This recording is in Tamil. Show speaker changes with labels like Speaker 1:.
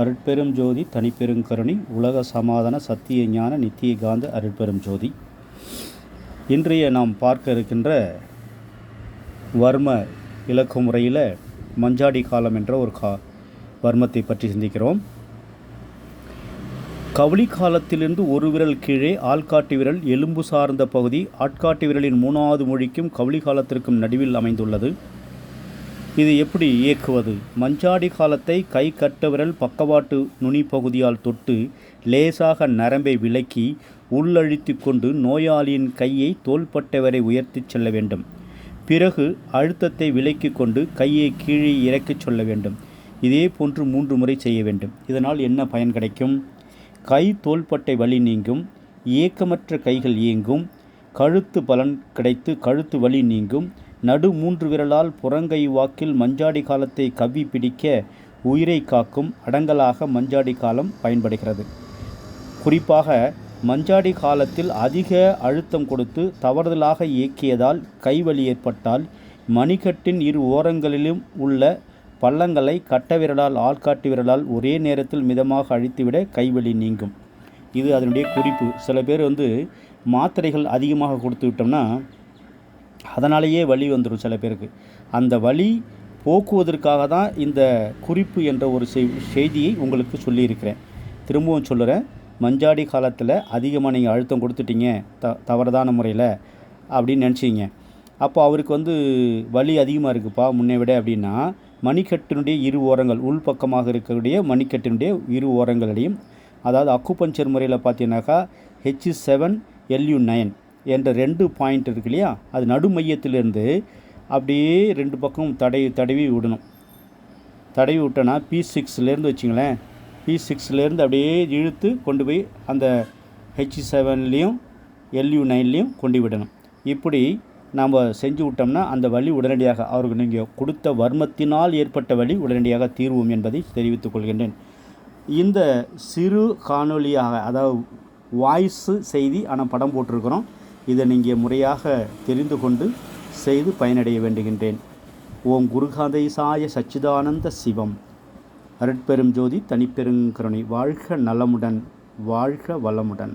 Speaker 1: அருட்பெரும் ஜோதி தனிப்பெரும் கருணை உலக சமாதான சத்திய ஞான நித்திய காந்த அருட்பெரும் ஜோதி. இன்றைய நாம் பார்க்க இருக்கின்ற வர்ம இலக்கு முறையில் மஞ்சாடி காலம் என்ற ஒரு கா வர்மத்தை பற்றி சிந்திக்கிறோம். கவுளி காலத்திலிருந்து ஒரு விரல் கீழே ஆள்காட்டி விரல் எலும்பு சார்ந்த பகுதி ஆட்காட்டி விரலின் மூணாவது மொழிக்கும் கவுளி காலத்திற்கும் நடுவில் அமைந்துள்ளது. இது எப்படி இயக்குவது? மஞ்சாடி காலத்தை கை கட்டவிரல் பக்கவாட்டு நுனி பகுதியால் தொட்டு லேசாக நரம்பை விலக்கி உள்ளழித்து கொண்டு நோயாளியின் கையை தோள்பட்டை வரை உயர்த்திச் செல்ல வேண்டும். பிறகு அழுத்தத்தை விலக்கி கொண்டு கையை கீழே இறக்கிச் சொல்ல வேண்டும். இதே போன்று மூன்று முறை செய்ய வேண்டும். இதனால் என்ன பயன் கிடைக்கும்? கை தோள்பட்டை வலி நீங்கும். இயக்கமற்ற கைகள் இயங்கும். கழுத்து பலன் கிடைத்து கழுத்து வலி நீங்கும். நடு மூன்று விரலால் புறங்கை வாக்கில் மஞ்சாடி காலத்தை கவ்வி பிடிக்க உயிரை காக்கும் அடங்கலாக மஞ்சாடி காலம் பயன்படுகிறது. குறிப்பாக மஞ்சாடி காலத்தில் அதிக அழுத்தம் கொடுத்து தவறுதலாக இயக்கியதால் கைவலி ஏற்பட்டால் மணிக்கட்டின் இரு ஓரங்களிலும் உள்ள பள்ளங்களை கட்ட விரலால் ஆள்காட்டி விரலால் ஒரே நேரத்தில் மிதமாக அழித்துவிட கைவலி நீங்கும். இது அதனுடைய குறிப்பு. சில பேர் வந்து மாத்திரைகள் அதிகமாக கொடுத்து விட்டோம்னா அதனாலேயே வலி வந்துடும் சில பேருக்கு. அந்த வலி போக்குவதற்காக தான் இந்த குறிப்பு என்ற ஒரு செய்தியை உங்களுக்கு சொல்லியிருக்கிறேன். திரும்பவும் சொல்லுறேன் மஞ்சாடி காலத்தில் அதிகமாக நீங்கள் அழுத்தம் கொடுத்துட்டீங்க த தவறுதான முறையில் அப்படின்னு நினச்சிங்க. அப்போ அவருக்கு வந்து வலி அதிகமாக இருக்குப்பா முன்னே விட அப்படின்னா மணிக்கட்டினுடைய இரு ஓரங்கள் உள்பக்கமாக இருக்கக்கூடிய மணிக்கட்டினுடைய இரு ஓரங்களையும் அதாவது அக்குபஞ்சர் முறையில் பார்த்தீங்கன்னாக்கா ஹெச் செவன் எல்யூ நைன் என்ற ரெண்டு பாயிண்ட் இருக்கு இல்லையா? அது நடுமையத்திலிருந்து அப்படியே ரெண்டு பக்கம் தடவி தடவி விடணும். தடவி விட்டோன்னா பி சிக்ஸ்லேருந்து வச்சுங்களேன். பி சிக்ஸ்லேருந்து அப்படியே இழுத்து கொண்டு போய் அந்த ஹெச் செவன்லேயும் எல்யூ நைன்லேயும் கொண்டு விடணும். இப்படி நாம் செஞ்சு விட்டோம்னா அந்த வழி உடனடியாக அவருக்கு நீங்கள் கொடுத்த வர்மத்தினால் ஏற்பட்ட வழி உடனடியாக தீர்வோம் என்பதை தெரிவித்துக் கொள்கின்றேன். இந்த சிறு காணொலியாக அதாவது வாய்ஸு செய்தி ஆனால் படம் போட்டிருக்கிறோம். இதை நீங்கள் முறையாக தெரிந்து கொண்டு செய்து பயனடைய வேண்டுகின்றேன். ஓம் குருகாதை சாய சச்சிதானந்த சிவம். அருட்பெரும் ஜோதி தனிப்பெருங்கருணை. வாழ்க நலமுடன் வாழ்க வளமுடன்.